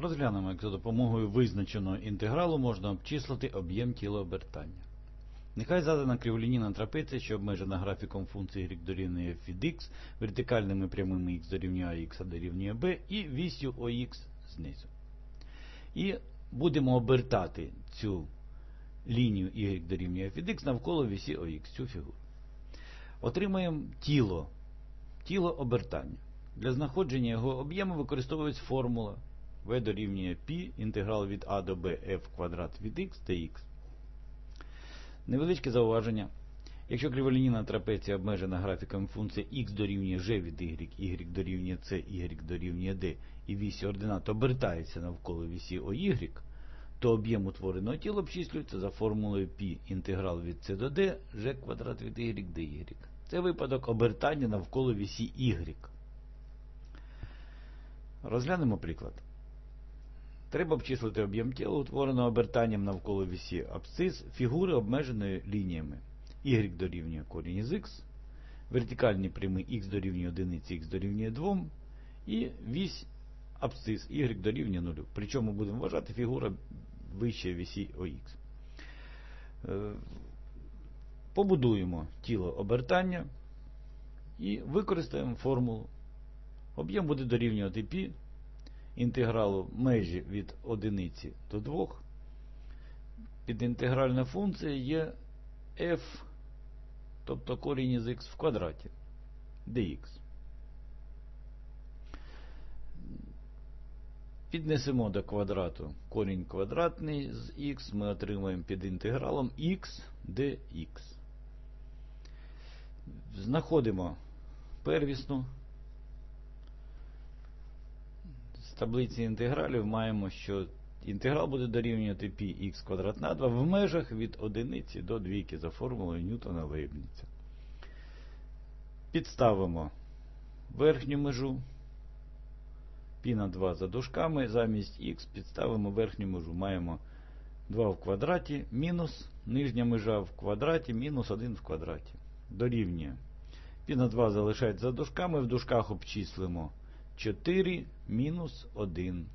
Розглянемо, як за допомогою визначеного інтегралу можна обчислити об'єм тіла обертання. Нехай задана криволінійна трапеція, що обмежена графіком функції y дорівнює f від x, вертикальними прямими x дорівнює ax, а дорівнює b і вісю ox знизу. І будемо обертати цю лінію y дорівнює f від x навколо вісі ox, цю фігуру. Отримаємо тіло, тіло обертання. Для знаходження його об'єму використовується формула v дорівнює π інтеграл від a до b f квадрат від x dx. Невеличке зауваження. Якщо криволінійна трапеція обмежена графіком функції x дорівнює g від y, y дорівнює c, y дорівнює d і вісі ординат обертається навколо вісі OY, то об'єм утвореного тіла обчислюється за формулою π інтеграл від c до d, g квадрат від y dy. Це випадок обертання навколо вісі y. Розглянемо приклад. Треба обчислити об'єм тіла, утвореного обертанням навколо вісі абсцис фігури обмеженої лініями. y дорівнює корінь із x, вертикальні прямі x дорівнює 1, x дорівнює 2, і вісь абсцис y дорівнює 0. Причому будемо вважати фігура вище вісі ОХ. Е, Побудуємо тіло обертання і використаємо формулу. Об'єм буде дорівнювати π інтегралу межі від 1 до 2. Підінтегральна функція є f, тобто корінь із x в квадраті dx. Піднесемо до квадрату корінь квадратний з x, ми отримаємо під інтегралом x dx. Знаходимо первісну. З таблиці інтегралів маємо, що інтеграл буде дорівнювати πx квадрат на 2 в межах від 1 до 2 за формулою Ньютона Лейбніця. Підставимо верхню межу π на 2 за дужками, замість х підставимо верхню межу. Маємо 2 в квадраті мінус нижня межа в квадраті мінус 1 в квадраті. Дорівнює. Пі на 2 залишається за дужками, в дужках обчислимо 4 мінус 1.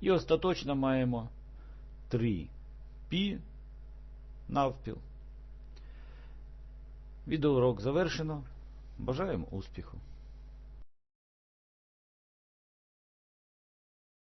І остаточно маємо 3 π навпіл. Відеоурок завершено. Бажаємо успіху!